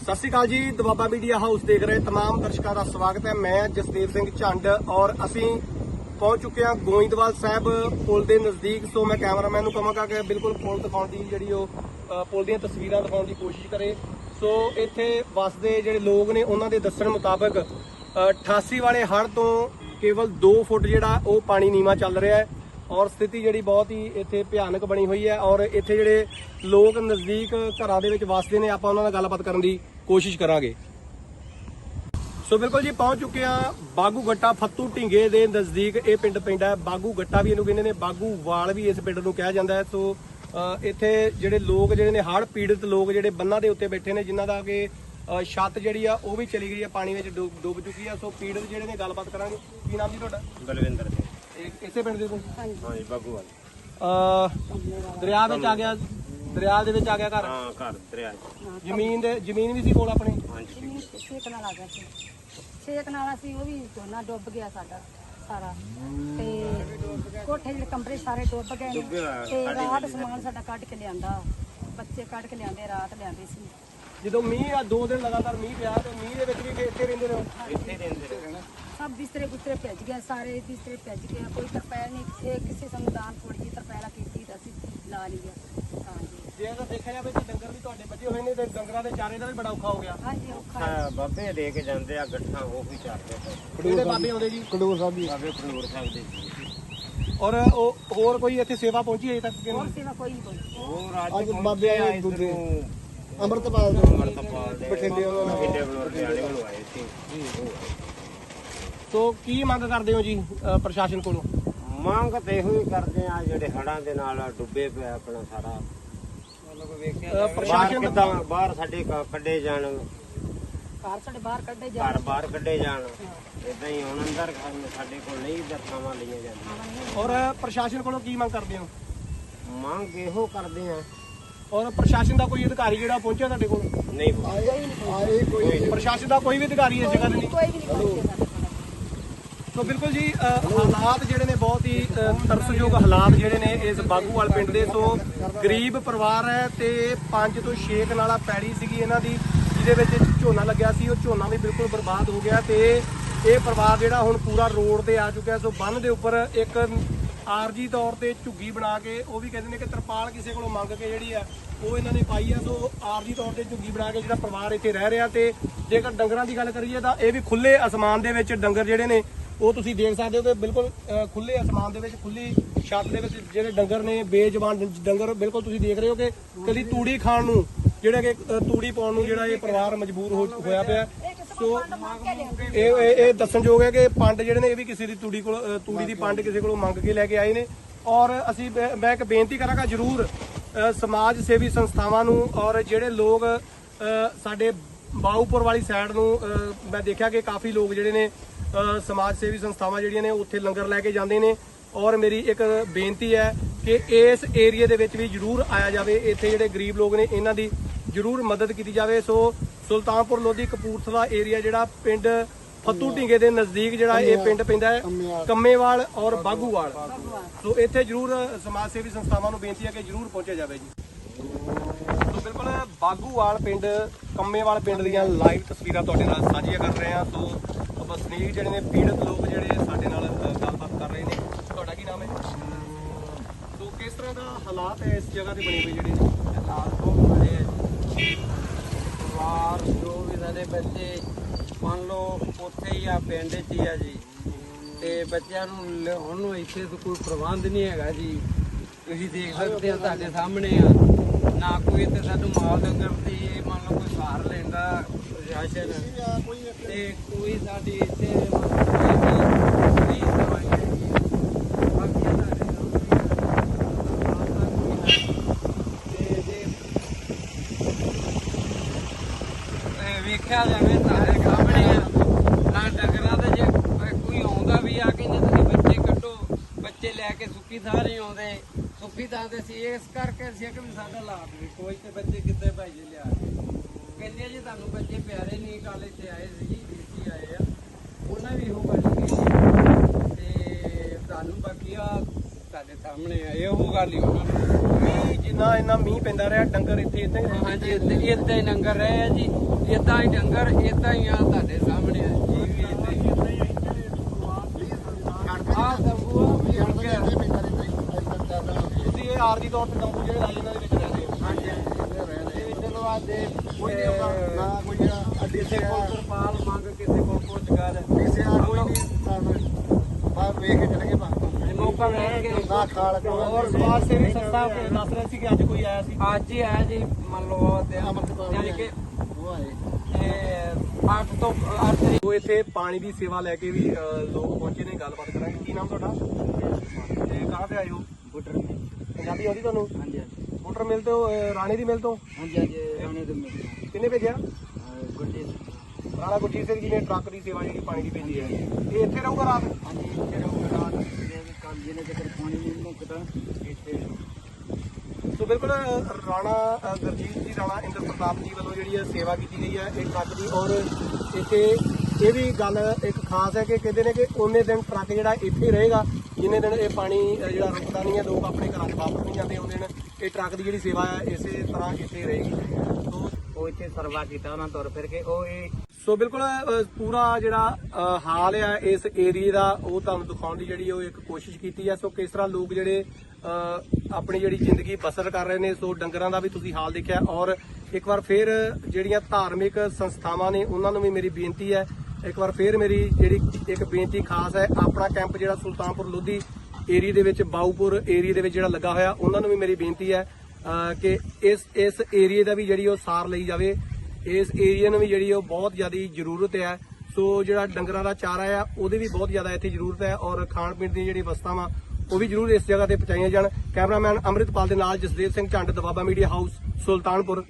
ਸਤਿ ਸ਼੍ਰੀ ਅਕਾਲ ਜੀ ਦਬਾਬਾ media house ਦੇਖ ਰਹੇ तमाम ਦਰਸ਼ਕਾਂ ਦਾ ਸਵਾਗਤ ਹੈ ਮੈਂ ਜਸਦੇਵ ਸਿੰਘ ਝੰਡ ਔਰ ਅਸੀਂ ਪਹੁੰਚ ਚੁੱਕੇ ਹਾਂ ਗੋਇੰਦਵਾਲ ਸਾਹਿਬ ਪੁਲ ਦੇ ਨਜ਼ਦੀਕ ਸੋ ਮੈਂ ਕੈਮਰਾਮੈਨ ਨੂੰ ਕਹਾਂਗਾ ਕਿ ਬਿਲਕੁਲ ਪੁਲ ਦਿਖਾਉਣ ਦੀ ਜਿਹੜੀ ਉਹ ਅ, ਪੁਲ ਦੀਆਂ ਤਸਵੀਰਾਂ ਦਿਖਾਉਣ ਦੀ ਕੋਸ਼ਿਸ਼ ਕਰੇ ਸੋ ਇੱਥੇ ਵਸਦੇ ਜਿਹੜੇ ਲੋਕ ਨੇ ਉਹਨਾਂ ਦੇ ਦੱਸਣ ਮੁਤਾਬਕ ਅ, 88 ਵਾਲੇ ਹੜ੍ਹ ਤੋਂ ਕੇਵਲ 2 ਫੁੱਟ ਜਿਹੜਾ ਉਹ ਪਾਣੀ ਨੀਵਾ ਚੱਲ ਰਿਹਾ ਹੈ ਔਰ ਸਥਿਤੀ ਜਿਹੜੀ ਬਹੁਤ ਹੀ ਇੱਥੇ ਭਿਆਨਕ ਬਣੀ ਹੋਈ ਹੈ ਔਰ ਇੱਥੇ ਜਿਹੜੇ ਲੋਕ ਨਜ਼ਦੀਕ ਘਰਾਂ ਦੇ ਵਿੱਚ ਵਸਦੇ ਨੇ ਆਪਾਂ ਉਹਨਾਂ ਨਾਲ ਗੱਲਬਾਤ ਕਰਨ ਦੀ ਕੋਸ਼ਿਸ਼ ਕਰਾਂਗੇ। ਸੋ ਬਿਲਕੁਲ ਜੀ ਪਹੁੰਚ ਚੁੱਕੇ ਆ ਬਾਗੂ ਗੱਟਾ ਫੱਤੂ ਢਿੰਗੇ ਦੇ ਨਜ਼ਦੀਕ। ਇਹ ਪਿੰਡ ਪੈਂਦਾ ਹੈ ਬਾਗੂ ਗੱਟਾ ਵੀ ਇਹਨੂੰ ਕਹਿੰਦੇ ਨੇ ਬਾਗੂ ਵਾਲ ਵੀ ਇਸ ਪਿੰਡ ਨੂੰ ਕਿਹਾ ਜਾਂਦਾ ਹੈ। ਸੋ ਇੱਥੇ ਜਿਹੜੇ ਲੋਕ ਜਿਹੜੇ ਨੇ ਹੜ੍ਹ ਪੀੜਤ ਲੋਕ ਜਿਹੜੇ ਬੰਨਾਂ ਦੇ ਉੱਤੇ ਬੈਠੇ ਨੇ ਜਿਨ੍ਹਾਂ ਦਾ ਕਿ ਛੱਤ ਜਿਹੜੀ ਆ ਉਹ ਵੀ ਚਲੀ ਗਈ ਆ ਪਾਣੀ ਵਿੱਚ ਡੁੱਬ ਚੁੱਕੀ ਆ। ਸੋ ਪੀੜਤ ਜਿਹੜੇ ਨੇ ਗੱਲਬਾਤ ਕਰਾਂਗੇ। ਕੀ ਨਾਮ ਜੀ ਤੁਹਾਡਾ? ਬਲਵਿੰਦਰ ਸਿੰਘ। ਇਸੇ ਪਿੰਡ ਦੇ ਤੁਸੀਂ ਹਾਂਜੀ ਬਾਗੂਵਾਲ ਅ ਦਰਿਆ ਵਿੱਚ ਆ ਗਿਆ। ਦਰਿਆ ਦੇ ਵਿੱਚ ਆ ਗਿਆ ਘਰ? ਹਾਂ ਘਰ ਦਰਿਆ 'ਚ। ਜ਼ਮੀਨ ਦੇ ਜ਼ਮੀਨ ਵੀ ਸੀ ਕੋਲ ਆਪਣੇ? ਹਾਂਜੀ। ਜ਼ਮੀਨ ਤੇ ਛੇਕ ਨਾਲ ਆ ਗਿਆ ਸੀ। ਛੇਕ ਨਾਲ ਸੀ ਉਹ ਵੀ ਝੋਨਾ ਡੁੱਬ ਗਿਆ ਸਾਡਾ ਸਾਰਾ। ਤੇ ਕੋਠੇ ਜਿਹੜੇ ਕਮਰੇ ਸਾਰੇ ਡੁੱਬ ਗਏ ਨੇ। ਡੁੱਬੇ ਤੇ ਰਾਤ ਸਮਾਨ ਸਾਡਾ ਕੱਢ ਕੇ ਲਿਆਂਦਾ। ਬੱਚੇ ਕੱਢ ਕੇ ਲਿਆਂਦੇ ਰਾਤ ਲਿਆਂਦੇ ਸੀ। ਜਦੋਂ ਮੀਂਹ ਆ ਦੋ ਦਿਨ ਲਗਾਤਾਰ ਮੀਂਹ ਪਿਆ ਤੇ ਮੀਂਹ ਦੇ ਵਿੱਚ ਵੀ ਫਿਰ ਇੱਥੇ ਰਹਿੰਦੇ ਨੇ ਇੱਥੇ ਰਹਿੰਦੇ ਰਹੇ ਸਭ ਬਿਸਤਰੇ ਬੁਸਤਰੇ ਭਿੱਜ ਗਏ ਸਾਰੇ ਬਿਸਤਰੇ ਭਿੱਜ ਗਏ ਕੋਈ ਤਰਪੈਲ ਨਹੀਂ ਇਹ ਕਿਸੇ ਸੰਦਾਨ ਥੋੜੀ ਜਿਹੀ ਤਰਪੈਲਾ ਕੀਤੀ ਤਾਂ ਅਸੀਂ ਲਾ ਲਈਆ ਹਾਂਜੀ। ਜੇ ਅਗਰ ਦੇਖਿਆ ਜਾਵੇ ਤਾਂ ਡੰਗਰ ਵੀ ਤੁਹਾਡੇ ਬੱਚੇ ਹੋਏ ਨੇ ਤੇ ਡੰਗਰਾਂ ਦੇ ਚਾਰੇ ਦਾ ਵੀ ਬੜਾ ਔਖਾ ਹੋ ਗਿਆ। ਹਾਂਜੀ ਔਖਾ। ਹਾਂ ਬਾਬੇ ਦੇ ਕੇ ਜਾਂਦੇ ਆ ਗੱਠਾਂ ਉਹ ਵੀ ਚਾਰਦੇ ਪਏ ਕਿਹੜੇ ਬਾਬੇ ਆਉਂਦੇ ਜੀ? ਖਡੂਰ ਸਾਹਿਬ ਦੀ ਬਾਬੇ ਖਡੂਰ ਸਾਹਿਬ ਦੇ ਔਰ ਉਹ ਹੋਰ ਕੋਈ ਇੱਥੇ ਸੇਵਾ ਪਹੁੰਚੀ ਅਜੇ ਤੱਕ ਕਿ ਹੋਰ ਨਹੀਂ ਸੇਵਾ ਕੋਈ ਨਹੀਂ ਕੋਈ ਉਹ ਰਾਜ ਅੱਜ ਬਾਬੇ ਆਏ ਆਏ ਦੂਜੇ। ਦੂਜੇ ਅੰਮ੍ਰਿਤਪਾਲ ਦੇ। ਅਮਰਤਪਾਲ ਦੇ ਬਠਿੰਡੇ ਵੱਲੋਂ। ਨਾ। ਬਠਿੰਡੇ ਵੱਲੋਂ ਲੁਧਿਆਣੇ ਵੱਲੋਂ ਆਏ ਸੀ। ਸੋ ਕੀ ਮੰਗ ਕਰਦੇ ਹੋ ਜੀ ਅ, ਪ੍ਰਸ਼ਾਸਨ ਕੋਲੋਂ? ਮੰਗ ਤੇ ਇਹੋ ਹੀ ਕਰਦੇ ਆ ਜਿਹੜੇ ਹੜਾਂ ਦੇ ਨਾਲ ਡੁੱਬੇ ਪਿਆ ਆਪਣਾ ਸਾਰਾ। ਅ, ਬਾਹਰ ਪ੍ਰਸ਼ਾਸਨ ਕਿੱਦਾਂ ਬਾਹਰ ਸਾਡੇ ਕ- ਕੱਢੇ ਜਾਣ। ਘਰ ਸਾਡੇ ਬਾਹਰ ਕੱਢੇ ਜਾ ਘਰ ਬਾਹਰ ਕੱਢੇ ਜਾਣ। ਇਦਾਂ ਹੀ ਹੁਣ ਅੰਦਰ ਸਾਡੇ ਕੋਲ ਨਹੀਂ ਦਰਖਾਵਾਂ ਲਈਆਂ ਜਾਂਦੀਆਂ। ਔਰ ਪ੍ਰਸ਼ਾਸਨ ਕੋਲੋਂ ਕੀ ਮੰਗ ਕਰਦੇ ਹੋ? ਮੰਗ ਇਹੋ ਕਰਦੇ ਆ ਔਰ ਪ੍ਰਸ਼ਾਸਨ ਦਾ ਕੋਈ ਅਧਿਕਾਰੀ ਜਿਹੜਾ ਪਹੁੰਚਿਆ ਤੁਹਾਡੇ ਕੋਲ? ਨਹੀਂ ਆਏ ਕੋਈ ਪ੍ਰਸ਼ਾਸਨ ਦਾ ਕੋਈ ਵੀ ਅਧਿਕਾਰੀ ਇਸ ਜਗ੍ਹਾ ਤੇ ਨਹੀਂ। ਕੋਈ ਵੀ ਨਹੀਂ ਪਹੁੰਚੇ ਸਾਡੇ ਕੋਲ ਸੋ ਬਿਲਕੁਲ ਜੀ ਹਾਲਾਤ ਜਿਹੜੇ ਨੇ ਬਹੁਤ ਹੀ ਤਰਸਯੋਗ ਹਾਲਾਤ ਜਿਹੜੇ ਨੇ ਇਸ ਬਾਗੂਵਾਲ ਪਿੰਡ ਦੇ। ਸੋ ਗਰੀਬ ਪਰਿਵਾਰ ਹੈ ਤੇ 5 ਤੋਂ 6 ਕਨਾਲਾ ਪੈੜੀ ਸੀਗੀ ਇਹਨਾਂ ਦੀ, ਜਿਹਦੇ ਵਿੱਚ ਝੋਨਾ ਲੱਗਿਆ ਸੀ। ਉਹ ਝੋਨਾ ਵੀ ਬਿਲਕੁਲ ਬਰਬਾਦ ਹੋ ਗਿਆ ਤੇ ਇਹ ਪਰਿਵਾਰ ਜਿਹੜਾ ਹੁਣ ਪੂਰਾ ਰੋਡ ਤੇ ਆ ਚੁੱਕਿਆ। ਸੋ ਬੰਨ ਦੇ ਉੱਪਰ ਇੱਕ ਆਰਜੀ ਤੌਰ ਤੇ ਝੁੱਗੀ ਬਣਾ ਕੇ, ਉਹ ਵੀ ਕਹਿੰਦੇ ਨੇ ਕਿ ਤਰਪਾਲ ਕਿਸੇ ਕੋਲੋਂ ਮੰਗ ਕੇ ਜਿਹੜੀ ਆ ਉਹ ਇਹਨਾਂ ਨੇ ਪਾਈ ਆ ਸੋ ਆਰਜੀ ਤੌਰ ਤੇ ਝੁੱਗੀ ਬਣਾ ਕੇ ਜਿਹੜਾ ਪਰਿਵਾਰ ਇੱਥੇ ਰਹਿ ਰਿਹਾ ਤੇ ਜੇਕਰ ਡੰਗਰਾਂ ਦੀ ਗੱਲ ਕਰੀਏ ਤਾਂ ਇਹ ਵੀ ਖੁੱਲੇ ਅਸਮਾਨ ਦੇ ਵਿੱਚ ਡੰਗਰ ਜਿਹੜੇ ਨੇ ਉਹ ਤੁਸੀਂ ਦੇਖ ਸਕਦੇ ਹੋ ਕਿ ਬਿਲਕੁਲ ਅ, ਖੁੱਲੇ ਅਸਮਾਨ ਦੇ ਵਿੱਚ ਖੁੱਲੀ ਛੱਤ ਦੇ ਵਿੱਚ ਜਿਹੜੇ ਡੰਗਰ ਨੇ ਬੇਜ਼ਬਾਨ ਡੰਗਰ ਬਿਲਕੁਲ ਤੁਸੀਂ ਦੇਖ ਰਹੇ ਹੋ ਕਿ ਕਦੀ ਤੂੜੀ ਖਾਣ ਨੂੰ ਜਿਹੜਾ ਕਿ ਤੂੜੀ ਪਾਉਣ ਨੂੰ ਜਿਹੜਾ ਇਹ ਪਰਿਵਾਰ ਮਜਬੂਰ ਹੋਇਆ ਪਿਆ। ਸੋ ਇਹ ਇਹ ਦੱਸਣਯੋਗ ਹੈ ਕਿ ਪੰਡ ਜਿਹੜੇ ਨੇ ਇਹ ਵੀ ਕਿਸੇ ਦੀ ਤੂੜੀ ਕੋਲ ਤੂੜੀ ਦੀ ਪੰਡ ਕਿਸੇ ਕੋਲੋਂ ਮੰਗ ਕੇ ਲੈ ਕੇ ਆਏ ਨੇ। ਔਰ ਅਸੀਂ ਮੈਂ ਇੱਕ ਬੇਨਤੀ ਕਰਾਂਗਾ ਜਰੂਰ ਸਮਾਜ ਸੇਵੀ ਸੰਸਥਾਵਾਂ ਨੂੰ ਔਰ ਜਿਹੜੇ ਲੋਕ ਸਾਡੇ ਬਾਊਪੁਰ ਵਾਲੀ ਸਾਈਡ ਨੂੰ ਮੈਂ ਦੇਖਿਆ ਕਿ ਕਾਫੀ ਲੋਕ ਜਿਹੜੇ ਨੇ ਸਮਾਜ ਸੇਵੀ ਸੰਸਥਾਵਾਂ ਜਿਹੜੀਆਂ ਨੇ ਉੱਥੇ ਲੰਗਰ ਲੈ ਕੇ ਜਾਂਦੇ ਨੇ। ਔਰ ਮੇਰੀ ਇੱਕ ਬੇਨਤੀ ਹੈ ਕਿ ਇਸ ਏਰੀਆ ਦੇ ਵਿੱਚ ਵੀ ਜਰੂਰ ਆਇਆ ਜਾਵੇ। ਇੱਥੇ ਜਿਹੜੇ ਗਰੀਬ ਲੋਕ ਨੇ ਇਹਨਾਂ ਦੀ ਜਰੂਰ ਮਦਦ ਕੀਤੀ ਜਾਵੇ। ਸੋ ਸੁਲਤਾਨਪੁਰ ਲੋਧੀ ਕਪੂਰਥਲਾ ਏਰੀਆ ਜਿਹੜਾ ਪਿੰਡ ਫੱਤੂ ਢਿੰਗੇ ਦੇ ਨਜ਼ਦੀਕ ਜਿਹੜਾ ਇਹ ਪਿੰਡ ਪੈਂਦਾ ਹੈ ਕੰਮੇਵਾਲ। ਔਰ ਬਾਗੂਵਾਲ। ਸੋ ਇੱਥੇ ਜਰੂਰ ਸਮਾਜ ਸੇਵੀ ਸੰਸਥਾਵਾਂ ਨੂੰ ਬੇਨਤੀ ਹੈ ਕਿ ਜਰੂਰ ਪਹੁੰਚਿਆ ਜਾਵੇ ਜੀ। ਸੋ ਬਿਲਕੁਲ ਬਾਗੂਵਾਲ ਪਿੰਡ ਕੰਮੇਵਾਲ ਪਿੰਡ ਦੀਆਂ ਲਾਈਵ ਤਸਵੀਰਾਂ ਤੁਹਾਡੇ ਨਾਲ ਸਾਂਝੀਆਂ ਕਰ ਰਹੇ ਹਾਂ। ਸੋ ਵਸਨੀਕ ਜਿਹੜੇ ਨੇ, ਪੀੜਤ ਲੋਕ ਜਿਹੜੇ ਸਾਡੇ ਨਾਲ ਗੱਲਬਾਤ ਕਰ ਰਹੇ ਨੇ। ਤੁਹਾਡਾ ਕੀ ਨਾਮ ਹੈ? ਸੋ ਕਿਸ ਤਰ੍ਹਾਂ ਦਾ ਹਾਲਾਤ ਹੈ ਇਸ ਜਗ੍ਹਾ ਤੇ ਬਣੇ ਹੋਏ ਜਿਹੜੇ ਨੇ? ਹਾਲਾਤ ਬਹੁਤ ਮਾੜੇ ਹੈ ਪਰਿਵਾਰ, ਜੋ ਵੀ ਸਾਡੇ ਬੱਚੇ, ਮੰਨ ਲਓ ਉੱਥੇ ਹੀ ਆ, ਪਿੰਡ 'ਚ ਹੀ ਆ ਜੀ। ਤੇ ਬੱਚਿਆਂ ਨੂੰ ਲਿਆਉਣ ਨੂੰ ਇੱਥੇ ਕੋਈ ਪ੍ਰਬੰਧ ਨਹੀਂ ਹੈਗਾ ਜੀ। ਤੁਸੀਂ ਦੇਖ ਸਕਦੇ ਹੋ ਤੁਹਾਡੇ ਸਾਹਮਣੇ ਆ। ਨਾ ਕੋਈ ਇੱਥੇ ਸਾਨੂੰ ਮਾਲ ਡੰਗਰ ਦੀ, ਮੰਨ ਲਓ ਕੋਈ ਸਾਰ ਲੈਂਦਾ ਪ੍ਰਸ਼ਾਸਨ ਤੇ ਕੋਈ ਸਾਡੀ ਇੱਥੇ ਤੇ ਵੇਖਿਆ ਜਾਵੇ ਸਾਰੇ ਸਾਹਮਣੇ ਆ ਨਾ ਡੰਗਰਾਂ ਤੇ ਜੇ ਕੋਈ ਆਉਂਦਾ ਵੀ ਆ ਕਹਿੰਦੇ ਤੁਸੀਂ ਬੱਚੇ ਕੱਢੋ ਬੱਚੇ ਲੈ ਕੇ ਸੁੱਕੀ ਥਾਂ ਨਹੀਂ ਆਉਂਦੇ। ਸੁੱਕੀ ਥਾਂ ਤੇ ਸੀ ਇਸ ਕਰਕੇ ਅਸੀਂ ਕਿ ਸਾਡਾ ਲਾਭ ਵੀ ਕੋਈ ਤੇ ਬੱਚੇ ਕਿੱਥੇ ਭਾਈਏ ਲਿਆ ਕੇ? ਕਹਿੰਦੇ ਆ ਜੀ ਤੁਹਾਨੂੰ ਬੱਚੇ ਪਿਆਰੇ ਨਹੀਂ ਕੱਲ ਇੱਥੇ ਆਏ ਸੀ ਜੀ ਡੀਸੀ ਆਏ ਆ। ਉਹਨਾਂ ਵੀ ਇਹੋ ਗੱਲ ਕਹੀ ਤੇ ਤੁਹਾਨੂੰ ਬਾਕੀ ਆ ਤੁਹਾਡੇ ਸਾਹਮਣੇ ਆ ਇਹੋ ਗੱਲ ਹੀ ਉਹਨਾਂ ਨੂੰ। ਮੀਂਹ ਜਿੰਨਾ ਇੰਨਾ ਮੀਂਹ ਪੈਂਦਾ ਰਿਹਾ ਡੰਗਰ ਇੱਥੇ ਇਦਾਂ ਰਹਿੰਦੇ ਹਾਂਜੀ ਇੱਥੇ ਇੱਥੇ ਹੀ ਲੰਗਰ ਰਹੇ ਆ ਜੀ। ਜਿੱਦਾਂ ਹੀ ਡੰਗਰ ਇਦਾਂ ਹੀ ਆ ਤੁਹਾਡੇ ਸਾਹਮਣੇ ਆ, ਜੀ। ਵੀ ਹੀ ਆ। ਤੰਬੂ ਵੀ ਤੁਸੀਂ ਇਹ ਆਰਜੀ ਤੌਰ ਤੇ ਤੰਬੂ ਜਿਹੜੇ ਲਾਏ ਇਹਨਾਂ ਦੇ ਵਿੱਚ ਰਹਿੰਦੇ ਹਾਂਜੀ ਹਾਂਜੀ ਚਲੋ ਆ। ਦੇ ਕੋਈ ਨਹੀਂ ਆਉਂਦਾ ਨਾ ਕੋਈ ਅੱਡੀ ਕਿਸੇ ਕੋਲ ਤਰਪਾਲ ਮੰਗ ਕਿਸੇ ਕੋਲ ਕੁਝ ਕਰ। ਕਿਸੇ ਆ ਕੋਈ ਨਹੀਂ। ਸਾਨੂੰ ਬਾਹਰ ਵੇਖ ਕੇ ਚਲੇ ਗਏ ਬਾ ਮੌਕਾ ਵੇਖ ਕੇ ਨਾ ਖਾਲ ਔਰ ਸਮਾਜ ਸੇਵੀ ਸੰਸਥਾ ਦੱਸ ਰਹੇ ਸੀ ਕਿ ਅੱਜ ਕੋਈ ਆਇਆ ਸੀ? ਅੱਜ ਹੀ ਆਇਆ ਜੀ ਮੰਨ ਲਓ ਤੇ ਯਾਨੀ ਕਿ ਉਹ ਆਏ। ਇਹ ਅੱਠ ਤੋਂ ਅੱਠ ਤਰੀਕ। ਉਹ ਇੱਥੇ ਪਾਣੀ ਦੀ ਸੇਵਾ ਲੈ ਕੇ ਵੀ ਲੋਕ ਪਹੁੰਚੇ ਨੇ ਗੱਲਬਾਤ ਕਰਾਂਗੇ। ਕੀ ਨਾਮ ਤੁਹਾਡਾ? ਤੇ ਕਹਾਂ ਤੇ ਆਏ ਹੋ? ਬੁੱਟਰ ਨੇ ਪੰਜਾਬੀ ਆਉਂਦੀ ਤੁਹਾਨੂੰ? ਹਾਂਜੀ। ਮੋਟਰ ਮਿਲ ਤੋਂ ਰਾਣੇ ਦੀ ਮਿਲ ਤੋਂ? ਹਾਂਜੀ ਹਾਂਜੀ ਰਾਣੇ ਦੇ ਮਿਲ ਕਿੰਨੇ ਭੇਜਿਆ? ਗੁੱਡੀ ਰਾਣਾ ਗੁਰਜੀਤ ਸਿੰਘ ਜੀ ਨੇ ਟਰੱਕ ਦੀ ਸੇਵਾ ਜਿਹੜੀ ਪਾਣੀ ਦੀ ਭੇਜੀ ਹੈ। ਇਹ ਇੱਥੇ ਰਹੂਗਾ ਰਾਤ? ਹਾਂਜੀ ਇੱਥੇ ਰਹੂਗਾ ਰਾਤ। ਦੇ ਕੱਲ ਜਿਹਨੇ ਤੱਕ ਪਾਣੀ ਨਹੀਂ ਮੁੱਕਦਾ ਇੱਥੇ ਸੋ ਬਿਲਕੁਲ ਅ, ਰਾਣਾ ਅ, ਗੁਰਜੀਤ ਜੀ ਰਾਣਾ ਇੰਦਰ ਪ੍ਰਤਾਪ ਜੀ ਵੱਲੋਂ ਜਿਹੜੀ ਇਹ ਸੇਵਾ ਕੀਤੀ ਗਈ ਹੈ ਇਹ ਟਰੱਕ ਦੀ ਔਰ ਇੱਥੇ ਇਹ ਵੀ ਗੱਲ ਇੱਕ ਖਾਸ ਹੈ ਕਿ ਕਹਿੰਦੇ ਨੇ ਕਿ ਉਹਨੇ ਦਿਨ ਟਰੱਕ ਜਿਹੜਾ ਇੱਥੇ ਰਹੇਗਾ ਜਿੰਨੇ ਦਿਨ ਇਹ ਪਾਣੀ ਜਿਹੜਾ ਰੁਕਦਾ ਨਹੀਂ ਹੈ ਲੋਕ ਆਪਣੇ ਘਰਾਂ 'ਚ ਵਾਪਸ ਨਹੀਂ ਜਾਂਦੇ ਉਹਨੇ ਦਿਨ ਇਹ ਟਰੱਕ ਦੀ ਜਿਹੜੀ ਸੇਵਾ ਹੈ ਇਸੇ ਤਰ੍ਹਾਂ ਇੱਥੇ ਰਹੇਗੀ। ਸੋ ਉਹ ਇੱਥੇ ਸਰਵਾ ਕੀਤਾ ਉਹਨਾਂ ਤੁਰ ਫਿਰ ਕੇ ਉਹ ਇਹ ਸੋ ਬਿਲਕੁਲ ਪੂਰਾ ਜਿਹੜਾ ਹਾਲ ਆ ਇਸ ਏਰੀਏ ਦਾ ਉਹ ਤੁਹਾਨੂੰ ਦਿਖਾਉਣ ਦੀ ਜਿਹੜੀ ਉਹ ਇੱਕ ਕੋਸ਼ਿਸ਼ ਕੀਤੀ ਹੈ ਸੋ ਕਿਸ ਤਰ੍ਹਾਂ ਲੋਕ ਜਿਹੜੇ ਆਪਣੀ ਜਿਹੜੀ ਜ਼ਿੰਦਗੀ ਬਸਰ ਕਰ ਰਹੇ ਨੇ ਸੋ ਡੰਗਰਾਂ ਦਾ ਵੀ ਤੁਸੀਂ ਹਾਲ ਦੇਖਿਆ। ਔਰ ਇੱਕ ਵਾਰ ਫੇਰ ਜਿਹੜੀਆਂ ਧਾਰਮਿਕ ਸੰਸਥਾਵਾਂ ਨੇ ਉਹਨਾਂ ਨੂੰ ਵੀ ਮੇਰੀ ਬੇਨਤੀ ਹੈ ਇੱਕ ਵਾਰ ਫੇਰ ਮੇਰੀ ਜਿਹੜੀ ਇੱਕ ਬੇਨਤੀ ਖਾਸ ਹੈ, ਆਪਣਾ ਕੈਂਪ ਜਿਹੜਾ ਸੁਲਤਾਨਪੁਰ ਲੋਧੀ ਏਰੀਆ ਦੇ ਵਿੱਚ, ਬਾਊਪੁਰ ਏਰੀਆ ਦੇ ਵਿੱਚ ਜਿਹੜਾ ਲੱਗਾ ਹੋਇਆ, ਉਹਨਾਂ ਨੂੰ ਵੀ ਮੇਰੀ ਬੇਨਤੀ ਹੈ ਕਿ ਇਸ ਇਸ ਏਰੀਏ ਦਾ ਵੀ ਜਿਹੜੀ ਉਹ ਸਾਰ ਲਈ ਜਾਵੇ। ਇਸ ਏਰੀਆ ਨੂੰ ਵੀ ਜਿਹੜੀ ਉਹ ਬਹੁਤ ਜ਼ਿਆਦਾ ਜ਼ਰੂਰਤ ਹੈ। ਸੋ ਜਿਹੜਾ ਡੰਗਰਾਂ ਦਾ ਚਾਰਾ ਆ, ਉਹਦੀ ਵੀ ਬਹੁਤ ਜ਼ਿਆਦਾ ਇੱਥੇ ਜ਼ਰੂਰਤ ਹੈ ਔਰ ਖਾਣ ਪੀਣ ਦੀ ਜਿਹੜੀ ਵਸਤਾਂ ਉਹ ਵੀ ਜ਼ਰੂਰ ਇਸ ਜਗ੍ਹਾ ਤੇ ਪਹੁੰਚਾਈਆਂ ਜਾਣ। ਕੈਮਰਾਮੈਨ ਅੰਮ੍ਰਿਤਪਾਲ ਦੇ ਨਾਲ ਜਸਦੇਵ ਸਿੰਘ ਝੰਡ, ਦਵਾਬਾ ਮੀਡੀਆ ਹਾਊਸ, ਸੁਲਤਾਨਪੁਰ।